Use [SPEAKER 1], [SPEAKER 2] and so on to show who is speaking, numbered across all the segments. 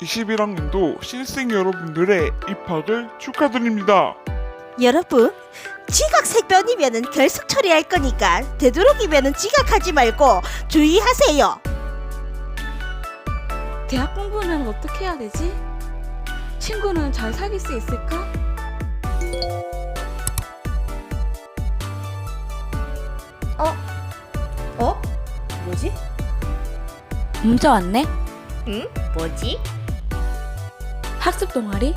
[SPEAKER 1] 21학년도 신입생 여러분들의 입학을 축하드립니다.
[SPEAKER 2] 여러분, 지각 색변이면은 결석 처리할 거니까 되도록이면은 지각하지 말고 주의하세요.
[SPEAKER 3] 대학 공부는 어떻게 해야 되지? 친구는 잘 사귈 수 있을까?
[SPEAKER 2] 어? 뭐지?
[SPEAKER 3] 문자 왔네?
[SPEAKER 2] 응? 뭐지?
[SPEAKER 3] 학습 동아리?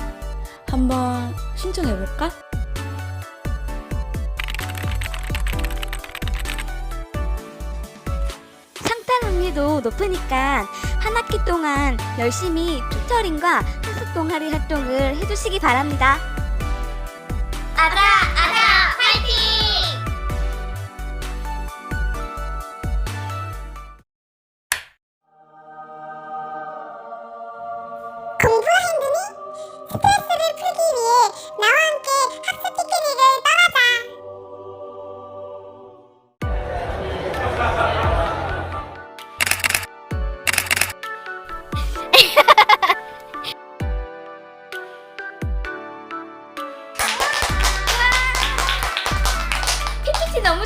[SPEAKER 3] 한번 신청해볼까?
[SPEAKER 4] 상담 확률도 높으니까 한 학기 동안 열심히 튜터링과 학습 동아리 활동을 해주시기 바랍니다. 아라 아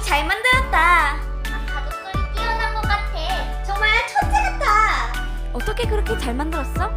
[SPEAKER 4] 잘 만들었다. 가족들이 뛰어난 것 같아. 정말 천재 같아. 어떻게 그렇게 잘 만들었어?